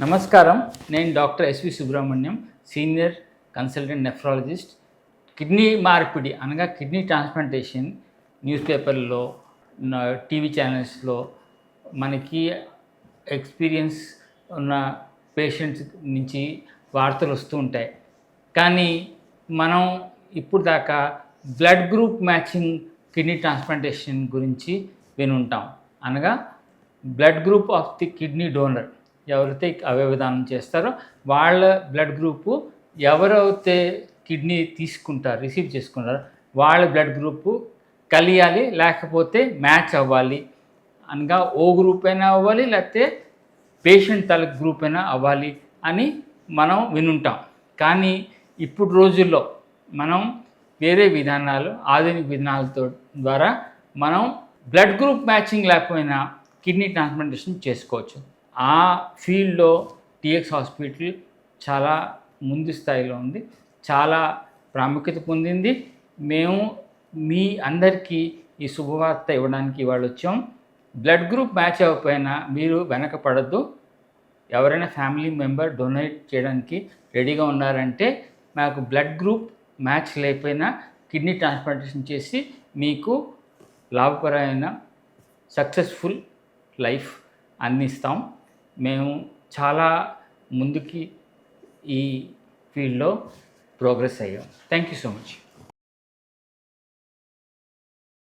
నమస్కారం. నేను doctor S V Subrahmanyam senior consultant nephrologist. Kidney మార్పిడి అనగా కిడ్నీ ట్రాన్స్ప్లాంటేషన్ న్యూస్ పేపర్లో టీవీ ఛానల్స్లో మనకి ఎక్స్పీరియన్స్ ఉన్న పేషెంట్స్ నుంచి వార్తలు వస్తూ ఉంటాయి. కానీ మనం ఇప్పుడు దాకా blood group matching kidney transplantation గురించి వినుంటాం. అనగా blood group of the kidney donor. ఎవరైతే అవయవదానం చేస్తారో వాళ్ళ బ్లడ్ గ్రూపు ఎవరైతే కిడ్నీ తీసుకుంటారు రిసీవ్ చేసుకుంటారో వాళ్ళ బ్లడ్ గ్రూపు కలియాలి లేకపోతే మ్యాచ్ అవ్వాలి. అనగా ఓ గ్రూప్ అయినా అవ్వాలి లేకపోతే పేషెంట్ తల గ్రూప్ అయినా అవ్వాలి అని మనం వినుంటాం. కానీ ఇప్పుడు రోజుల్లో మనం వేరే విధానాలు ఆధునిక విధానాలతో ద్వారా మనం బ్లడ్ గ్రూప్ మ్యాచింగ్ లేకపోయినా కిడ్నీ ట్రాన్స్ప్లాంటేషన్ చేసుకోవచ్చు. ఆ ఫీల్డ్లో టిఎక్స్ హాస్పిటల్ చాలా ముందు స్థాయిలో ఉంది. చాలా ప్రాముఖ్యత పొందింది. మేము మీ అందరికీ ఈ శుభవార్త ఇవ్వడానికి ఇవాళ వచ్చాం. బ్లడ్ గ్రూప్ మ్యాచ్ అవ్వకపోయినా మీరు వెనకపడద్దు. ఎవరైనా ఫ్యామిలీ మెంబర్ డొనేట్ చేయడానికి రెడీగా ఉన్నారంటే మాకు బ్లడ్ గ్రూప్ మ్యాచ్ లేకపోయినా కిడ్నీ ట్రాన్స్ప్లాంటేషన్ చేసి మీకు లాభకరమైన సక్సెస్ఫుల్ లైఫ్ అందిస్తాం. మేము చాలా ముందుకి ఈ ఫీల్డ్లో ప్రోగ్రెస్ అయ్యాం. Thank you so much